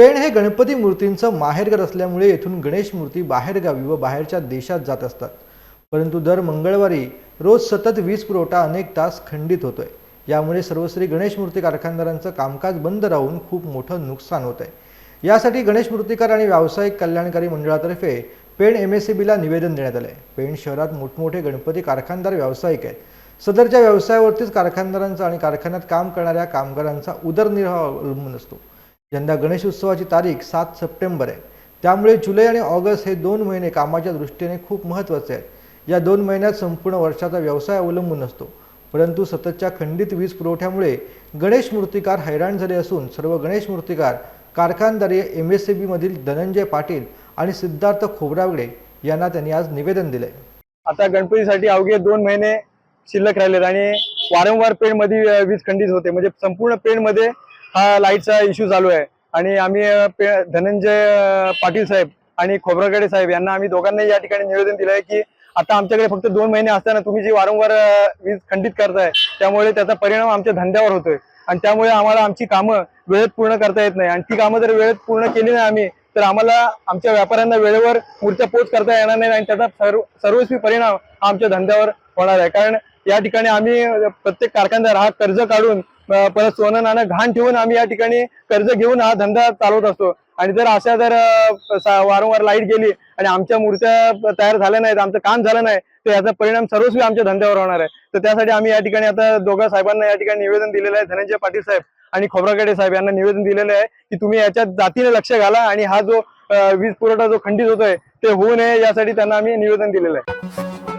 पेण हे गणपती मूर्तींचं माहेरघर असल्यामुळे येथून गणेश मूर्ती बाहेरगावी व बाहेरच्या देशात जात असतात. परंतु दर मंगळवारी रोज सतत वीज पुरवठा अनेक तास खंडित होतोय. यामुळे सर्वश्री गणेश मूर्ती कारखानदारांचं कामकाज बंद राहून खूप मोठं नुकसान होत आहे यासाठी गणेश मूर्तिकार आणि व्यावसायिक कल्याणकारी मंडळातर्फे पेण एम एस सी बीला निवेदन देण्यात आलं आहे पेण शहरात मोठमोठे गणपती कारखानदार व्यावसायिक आहेत. सदरच्या व्यवसायावरतीच कारखानदारांचा आणि कारखान्यात काम करणाऱ्या कामगारांचा उदरनिर्वाह अवलंबून असतो. यंदा गणेश उत्सवाची तारीख सात सप्टेंबर आहे. त्यामुळे जुलै आणि ऑगस्ट हे दोन महिने कामाच्या दृष्टीने खूप महत्त्वाचे आहेत. या दोन महिन्यात संपूर्ण वर्षाचा व्यवसाय अवलंबून असतो. परंतु सततच्या खंडित वीज पुरवठ्यामुळे गणेश मूर्तिकार हैराण झाले असून सर्व गणेश मूर्तिकार कारखानदारी एम एस सी बीमधील धनंजय पाटील आणि सिद्धार्थ खोबरावडे यांना त्यांनी आज निवेदन दिले आता गणपतीसाठी अवघे दोन महिने शिल्लक राहिलेत आणि वारंवार पेणमध्ये वीज खंडित होते. म्हणजे संपूर्ण पेणमध्ये हा लाईटचा इश्यू चालू आहे. आणि आम्ही धनंजय पाटील साहेब आणि खोबरागडे साहेब यांना आम्ही दोघांनाही या ठिकाणी निवेदन दिलं आहे की आता आमच्याकडे फक्त दोन महिने असताना तुम्ही जी वारंवार वीज खंडित करताय त्यामुळे त्याचा परिणाम आमच्या धंद्यावर होतोय. आणि त्यामुळे आम्हाला आमची कामं वेळेत पूर्ण करता येत नाही. आणि ती कामं जर वेळेत पूर्ण केली नाही आम्ही तर आम्हाला आमच्या व्यापाऱ्यांना वेळेवर मूर्त्या पोच करता येणार नाही आणि त्याचा सर्व सर्वस्वी परिणाम हा आमच्या धंद्यावर होणार आहे. कारण या ठिकाणी आम्ही प्रत्येक कारखानदार हा कर्ज काढून परत सोनं नाणं घाण ठेवून आम्ही या ठिकाणी कर्ज घेऊन हा धंदा चालवत असतो. आणि जर अशा जर वारंवार लाइट गेली आणि आमच्या मूर्त्या तयार झाल्या नाहीत आमचं काम झालं नाही तर याचा परिणाम सर्वस्वी आमच्या धंद्यावर होणार आहे. तर त्यासाठी आम्ही या ठिकाणी आता दोघा साहेबांना या ठिकाणी निवेदन दिलेलं आहे. धनंजय पाटील साहेब आणि खोबरागडे साहेब यांना निवेदन दिलेलं आहे की तुम्ही याच्यात जातीने लक्ष घाला आणि हा जो वीज पुरवठा जो खंडित होतोय ते होऊ नये यासाठी त्यांना आम्ही निवेदन दिलेलं आहे.